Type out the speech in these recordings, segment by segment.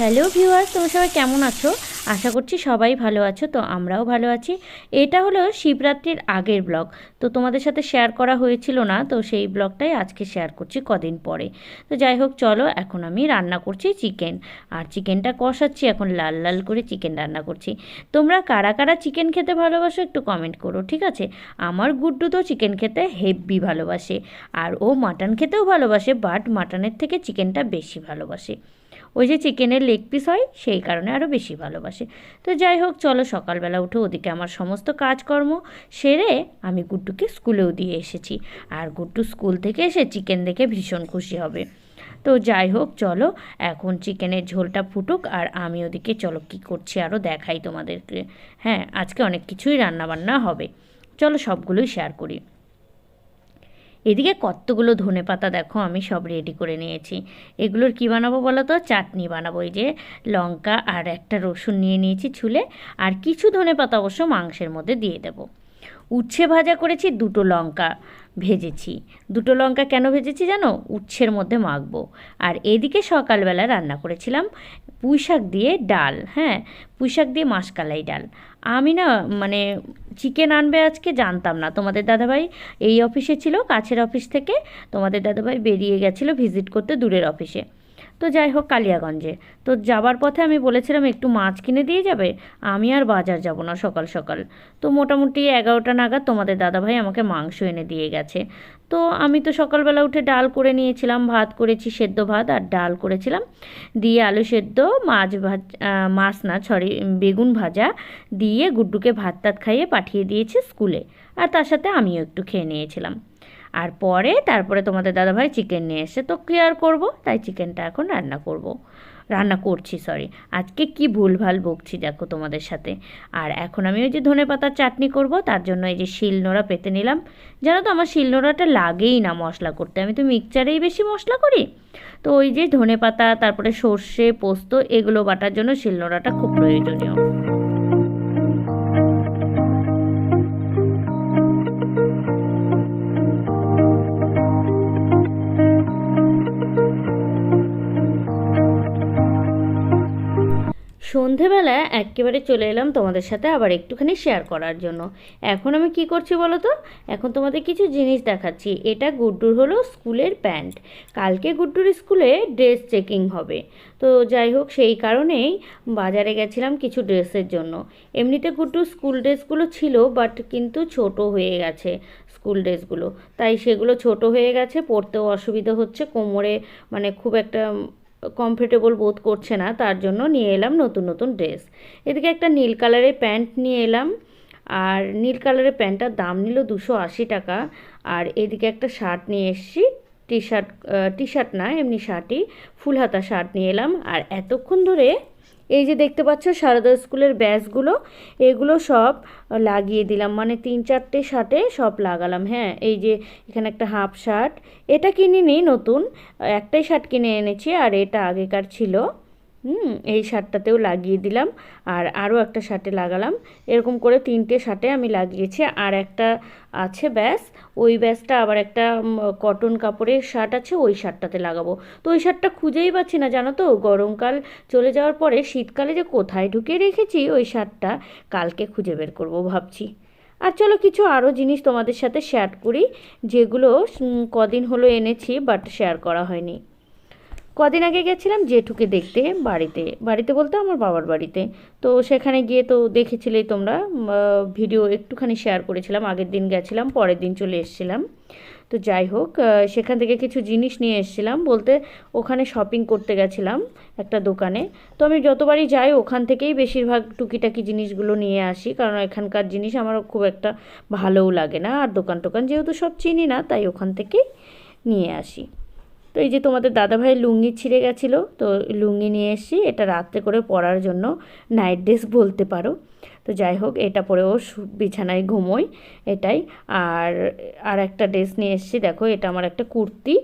Hello viewers, তোমরা সবাই কেমন আছো? আশা করছি সবাই ভালো আছো, তো আমরাও ভালো আছি। এটা হলো শিবরাত্রির আগের ব্লগ। তো তোমাদের সাথে শেয়ার করা হয়েছিল না, তো সেই ব্লগটাই আজকে শেয়ার করছি কদিন পরে। তো যাই হোক, চলো এখন আমি রান্না করছি চিকেন আর চিকেনটা কষাচ্ছি, এখন লাল লাল করে চিকেন রান্না করছি। তোমরা কারা কারা চিকেন খেতে ভালোবাসো একটু কমেন্ট করো, ঠিক আছে? আমার গুড্ডু তো চিকেন খেতে হেভি ভালোবাসে। আর ও মাটন খেতেও ভালোবাসে বাট মাটনের থেকে চিকেনটা বেশি ভালোবাসে। ওই যে চিকেনের লেগ পিস হয়, সেই কারণে আরও বেশি ভালোবাসে। তো যাই হোক, চলো সকালবেলা উঠে ওদিকে আমার সমস্ত কাজকর্ম সেরে আমি গুড্ডুকে স্কুলেও দিয়ে এসেছি। আর গুড্ডু স্কুল থেকে এসে চিকেন দেখে ভীষণ খুশি হবে। তো যাই হোক, চলো এখন চিকেনের ঝোলটা ফুটুক আর আমি ওদিকে, চলো কী করছি আরও দেখাই তোমাদেরকে। হ্যাঁ আজকে অনেক কিছুই রান্নাবান্না হবে। চলো সবগুলোই শেয়ার করি। এদিকে কতগুলো ধনে পাতা দেখো, আমি সব রেডি করে নিয়েছি। এগুলোর কি বানাবো বলো তো? চাটনি বানাবো, এই যে লঙ্কা আর একটা রসুন নিয়ে নিয়েছি ছুলে, আর কিছু ধনে পাতা অবশ্য মাংসের মধ্যে দিয়ে দেবো। উচ্ছে ভাজা করেছি দুটো লঙ্কা। ভেজেছি। দুটো লঙ্কা কেন ভেজেছি জানো? উচ্ছের মধ্যে মাখবো। আর এদিকে সকালবেলা রান্না করেছিলাম পুঁই শাক দিয়ে ডাল হ্যাঁ? পুঁই শাক দিয়ে মাসকালাই ডাল। আমি না মানে চিকেন আনবে আজকে জানতাম না। তোমাদের দাদাভাই এই অফিসে ছিল, কাছের অফিস থেকে তোমাদের দাদাভাই বেরিয়ে গেছিল ভিজিট করতে দূরের অফিসে। তো যাই হোক কালিয়াগঞ্জে। তো যাবার পথে আমি বলেছিলাম, একটু মাছ কিনে দিয়ে যাবে? আমি আর বাজার যাব না সকাল সকাল। তো মোটামুটি এগারোটা নাগাদ তোমাদের দাদাভাই আমাকে মাংস এনে দিয়ে গেছে। তো আমি তো সকালবেলা উঠে ডাল করে নিয়েছিলাম, ভাত করেছি, সেদ্ধ ভাত আর ডাল করেছিলাম। দিয়ে আলু সেদ্ধ, মাছ ভাজ মাছ না সরি বেগুন ভাজা দিয়ে গুড্ডুকে ভাত টাত খাইয়ে পাঠিয়ে দিয়েছি স্কুলে। আর তার সাথে আমিও একটু খেয়ে নিয়েছিলাম। আর পরে তারপরে তোমাদের দাদাভাই চিকেন নিয়ে এসে তো ক্লিয়ার করব, তাই চিকেনটা এখন রান্না করব। রান্না করছি সরি আজকে কি ভুলভাল বকছি দেখো তোমাদের সাথে। আর এখন আমি ওই যে ধনে পাতার চাটনি করব, তার জন্য এই যে শিলনোড়া পেতে নিলাম। জানো তো, আমার শিলনোড়াটা লাগেই না মশলা করতে। আমি তো মিক্সচারেই বেশি মশলা করি। তো ওই যে ধনে পাতা, তারপরে সর্ষে, পোস্ত, এগুলো বাটার জন্য শিলনোড়াটা খুব প্রয়োজনীয়। সন্ধেবেলা একেবারে চলে এলাম তোমাদের সাথে আবার একটুখানি শেয়ার করার জন্য। এখন আমি কি করছি বলো তো? এখন তোমাদের কিছু জিনিস দেখাচ্ছি। এটা গুড্ডুর হলো স্কুলের প্যান্ট। কালকে গুড্ডুর স্কুলে ড্রেস চেকিং হবে। তো যাই হোক, সেই কারণেই বাজারে গেছিলাম কিছু ড্রেসের জন্য। এমনিতে গুড্ডুর স্কুল ড্রেসগুলো ছিল, বাট কিন্তু ছোট হয়ে গেছে স্কুল ড্রেসগুলো। তাই সেগুলো ছোট হয়ে গেছে, পরতেও অসুবিধা হচ্ছে। কোমরে মানে খুব একটা কমফোর্টেবল বোধ করছে না, তার জন্য নিয়ে এলাম নতুন নতুন ড্রেস এদিকে একটা নীল কালারের প্যান্ট নিয়ে এলাম, আর নীল কালারের প্যান্টটার দাম নিল দুশো আশি টাকা, আর এদিকে একটা শার্ট নিয়ে এসছি টি শার্ট টি শার্ট না, এমনি শার্টই ফুল হাতা শার্ট নিয়ে এলাম, আর এতক্ষণ ধরে এই যে দেখতে পাচ্ছ সারদা স্কুলের ব্যাচগুলো, এগুলো সব লাগিয়ে দিলাম। মানে তিন চারটে শার্টে সব লাগালাম হ্যাঁ? এই যে এখানে একটা হাফ শার্ট। এটা কিনিনি নতুন, একটাই শার্ট কিনে এনেছি আর এটা আগেকার ছিল। হুম, এই শার্টটাতেও লাগিয়ে দিলাম আর আরও একটা শার্টে লাগালাম। এরকম করে তিনটে শার্টে আমি লাগিয়েছি। আর একটা আছে ব্যাস, ওই ব্যাসটা আবার একটা কটন কাপড়ের শার্ট আছে, ওই শার্টটাতে লাগাবো। তো ওই শার্টটা খুঁজেই পাচ্ছি না, জানো তো? গরমকাল চলে যাওয়ার পরে শীতকালে যে কোথায় ঢুকিয়ে রেখেছি, ওই শার্টটা কালকে খুঁজে বের করব ভাবছি। আর চলো কিছু আরও জিনিস তোমাদের সাথে শেয়ার করি, যেগুলো কদিন হলো এনেছি বাট শেয়ার করা হয়নি। কদিন আগে গেছিলাম জেঠুকে দেখতে বাড়িতে বাড়িতে বলতে আমার বাবার বাড়িতে। তো সেখানে গিয়ে তো দেখেছিলেই তোমরা ভিডিও একটুখানি শেয়ার করেছিলাম, আগের দিন গেছিলাম, পরের দিন চলে এসেছিলাম। তো যাই হোক সেখান থেকে কিছু জিনিস নিয়ে এসেছিলাম, বলতে ওখানে শপিং করতে গেছিলাম একটা দোকানে। তো আমি যতবারই যাই, ওখান থেকেই বেশিরভাগ টুকিটাকি জিনিসগুলো নিয়ে আসি, কারণ এখানকার জিনিস আমার খুব একটা ভালোও লাগে না। আর দোকান টোকান যেহেতু সব চিনি না, তাই ওখান থেকেই নিয়ে আসি। তো এই যে তোমাদের দাদাভাইয়ের লুঙ্গি ছিঁড়ে গেছিল, তো লুঙ্গি নিয়ে এসেছি এটা রাত্রে করে পরার জন্য নাইট ড্রেস বলতে পারো। তো যাই হোক, এটা পরেও বিছানায় ঘুমোই এটাই। আর আর একটা ড্রেস নিয়ে এসেছি, দেখো এটা আমার একটা কুর্তি,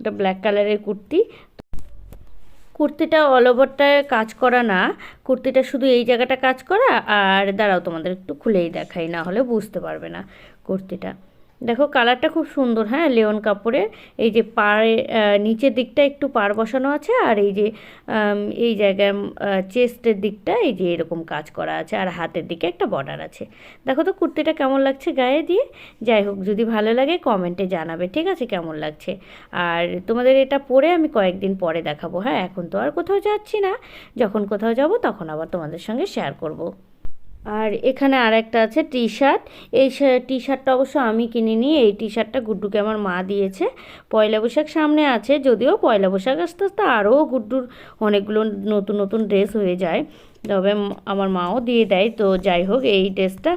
এটা ব্ল্যাক কালারের কুর্তি। কুর্তিটা অল ওভারটায় কাজ করা না, কুর্তিটা শুধু এই জায়গাটা কাজ করা, আর দাঁড়াও তোমাদের একটু খুলেই দেখাই, না হলে বুঝতে পারবে না কুর্তিটা। দেখো কালারটা খুব সুন্দর হ্যাঁ? লেওন কাপড়ের, এই যে পাড়ে নিচের দিকটা একটু পাড় বসানো আছে আর এই যে এই জায়গায় চেস্টের দিকটা এই যে এরকম কাজ করা আছে আর হাতের দিকে একটা বর্ডার আছে। দেখো তো কুর্তিটা কেমন লাগছে গায়ে দিয়ে? যাই হোক, যদি ভালো লাগে কমেন্টে জানাবে, ঠিক আছে? কেমন লাগছে? আর তোমাদের এটা পরে আমি কয়েকদিন পরে দেখাবো হ্যাঁ? এখন তো আর কোথাও যাচ্ছি না, যখন কোথাও যাব তখন আবার তোমাদের সঙ্গে শেয়ার করব। আর এখানে আর একটা আছে টি শার্ট এই টি শার্টটা অবশ্য আমি কিনে নিয়ে এই টি শার্টটা গুড্ডুকে আমার মা দিয়েছে। পয়লা বৈশাখ সামনে আছে, যদিও পয়লা বৈশাখ আস্তে আস্তে আরও গুড্ডুর অনেকগুলো নতুন নতুন ড্রেস হয়ে যায়। তবে আমার মাও দিয়ে দেয়। তো যাই হোক, এই ড্রেসটা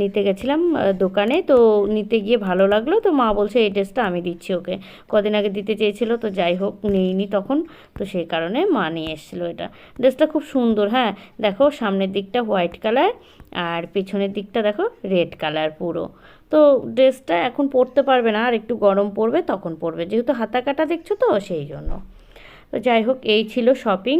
নিতে গেছিলাম দোকানে। তো নিতে গিয়ে ভালো লাগল। তো মা বলছে, এই ড্রেসটা আমি দিচ্ছি ওকে। কদিন আগে দিতে চেয়েছিল, তো যাই হোক, নিইনি তখন। তো সেই কারণে মা নিয়ে এসেছিল এটা। ড্রেসটা খুব সুন্দর হ্যাঁ। দেখো, সামনের দিকটা হোয়াইট কালার, আর পেছনের দিকটা দেখো, রেড কালার পুরো। তো ড্রেসটা এখন পরতে পারবে না, আর একটু গরম পড়বে তখন পরবে। যেহেতু হাতা কাটা দেখছ তো, সেই জন্য। তো যাই হোক, এই ছিল শপিং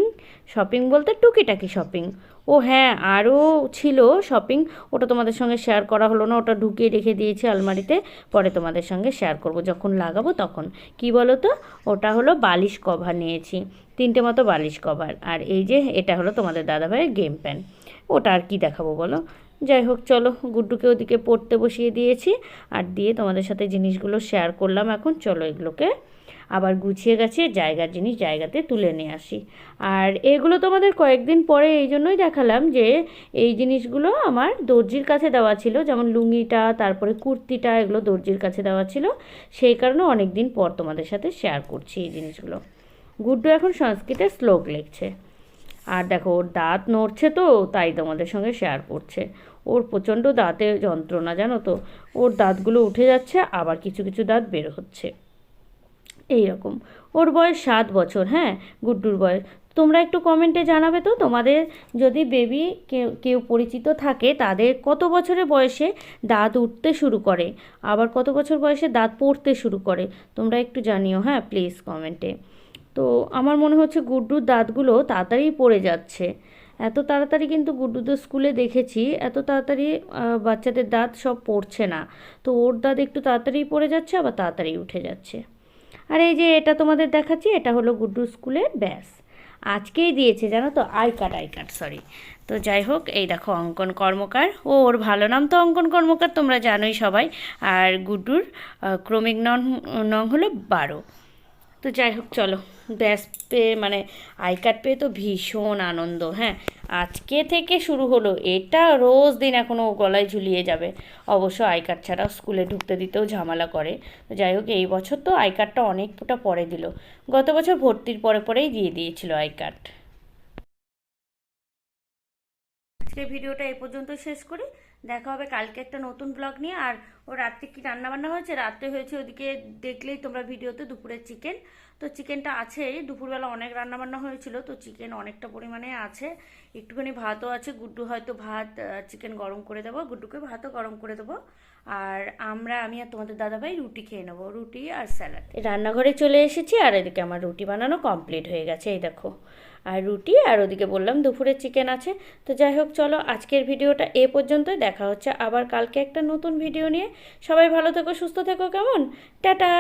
শপিং বলতে টুকিটাকি শপিং ও হ্যাঁ আরও ছিল শপিং ওটা তোমাদের সঙ্গে শেয়ার করা হলো না, ওটা ঢুকিয়ে রেখে দিয়েছি আলমারিতে। পরে তোমাদের সঙ্গে শেয়ার করব, যখন লাগাবো তখন। কি বলো তো ওটা হলো বালিশ কভার নিয়েছি। তিনটে মতো বালিশ কভার আর এই যে, এটা হলো তোমাদের দাদাভাইয়ের গেম প্যান ওটা আর কি দেখাবো বলো? যাই হোক, চলো, গুড্ডুকে ওদিকে পড়তে বসিয়ে দিয়েছি। আর দিয়ে তোমাদের সাথে জিনিসগুলো শেয়ার করলাম এখন। চলো এগুলোকে আবার গুছিয়ে গাছিয়ে জায়গার জিনিস জায়গাতে তুলে নিয়ে আসি। আর এগুলো তোমাদের কয়েকদিন পরে এই জন্যই দেখালাম যে এই জিনিসগুলো আমার দর্জির কাছে দেওয়া ছিল, যেমন লুঙ্গিটা, তারপরে কুর্তিটা এগুলো দর্জির কাছে দেওয়া ছিল। সেই কারণে অনেক দিন পর তোমাদের সাথে শেয়ার করছি এই জিনিসগুলো। গুড্ডু এখন সংস্কৃতে শ্লোক লিখছে। আর দেখো, ওর দাঁত নড়ছে তো, তাই তোমাদের সঙ্গে শেয়ার করছে। ওর প্রচণ্ড দাঁতে যন্ত্রণা, জানো তো? ওর দাঁতগুলো উঠে যাচ্ছে, আবার কিছু কিছু দাঁত বের হচ্ছে। এই রকম ওর বয়স সাত বছর হ্যাঁ? গুড্ডুর বয়স। তোমরা একটু কমেন্টে জানাবে তো, তোমাদের যদি বেবি কেউ কেউ পরিচিত থাকে, তাদের কত বছরের বয়সে দাঁত উঠতে শুরু করে? আবার কত বছর বয়সে দাঁত পড়তে শুরু করে? তোমরা একটু জানিও হ্যাঁ প্লিজ কমেন্টে। তো আমার মনে হচ্ছে গুড্ডুর দাঁতগুলো তাড়াতাড়ি পড়ে যাচ্ছে। এত তাড়াতাড়ি কিন্তু গুড্ডুদের স্কুলে দেখেছি, এত তাড়াতাড়ি বাচ্চাদের দাঁত সব পড়ছে না। তো ওর দাঁত একটু তাড়াতাড়ি পড়ে যাচ্ছে, আবার তাড়াতাড়ি উঠে যাচ্ছে। আর এই যে এটা তোমাদের দেখাচ্ছি, এটা হলো গুড্ডু স্কুলের ব্যাস। আজকেই দিয়েছে, জানো তো? I card I card sorry তো যাই হোক, এই দেখো, অঙ্কন কর্মকার। ও, ওর ভালো নাম তো অঙ্কন কর্মকার, তোমরা জানোই সবাই। আর গুড্ডুর ক্রমিক নং নং হলো বারো। তো যাই হোক, চলো। ব্যাস পেয়ে মানে আই কার্ড পেয়ে তো ভীষণ আনন্দ হ্যাঁ? আজকে থেকে শুরু হলো। এটা রোজ দিন এখনও গলায় ঝুলিয়ে যাবে। অবশ্য আই কার্ড ছাড়া স্কুলে ঢুকতে দিতেও ঝামেলা করে। তো যাই হোক, এই বছর তো আই কার্ডটা অনেকটা পরে দিল। গত বছর ভর্তির পরে পরেই দিয়ে দিয়েছিল আই কার্ড। আজকের ভিডিওটা এই পর্যন্ত শেষ করি। দেখা হবে কালকে একটা নতুন ব্লগ নিয়ে। আর ও রাত্রে কি রান্নাবান্না হয়েছে? রাত্রে হয়েছে ওদিকে দেখলেই তোমরা ভিডিওতে দুপুরে চিকেন। তো চিকেনটা আছেই দুপুরবেলা অনেক রান্নাবান্না হয়েছিল, তো চিকেন অনেকটা পরিমাণে আছে। একটুখানি ভাতও আছে, গুড্ডু হয়তো ভাত চিকেন গরম করে দেবো, গুড্ডুকে ভাতও গরম করে দেবো। আর আমরা, আমি আর তোমাদের দাদাভাই রুটি খেয়ে নেব, রুটি আর স্যালাড। রান্নাঘরে চলে এসেছি আর এদিকে আমার রুটি বানানো কমপ্লিট হয়ে গেছে, এই দেখো। আর রুটি আর ওদিকে বললাম দুপুরে চিকেন আছে। তো যাই হোক, চলো আজকের ভিডিওটা এ পর্যন্ত দেখা হচ্ছে আবার কালকে একটা নতুন ভিডিও নিয়ে। সবাই ভালো থেকো, সুস্থ থেকো, কেমন? টাটা!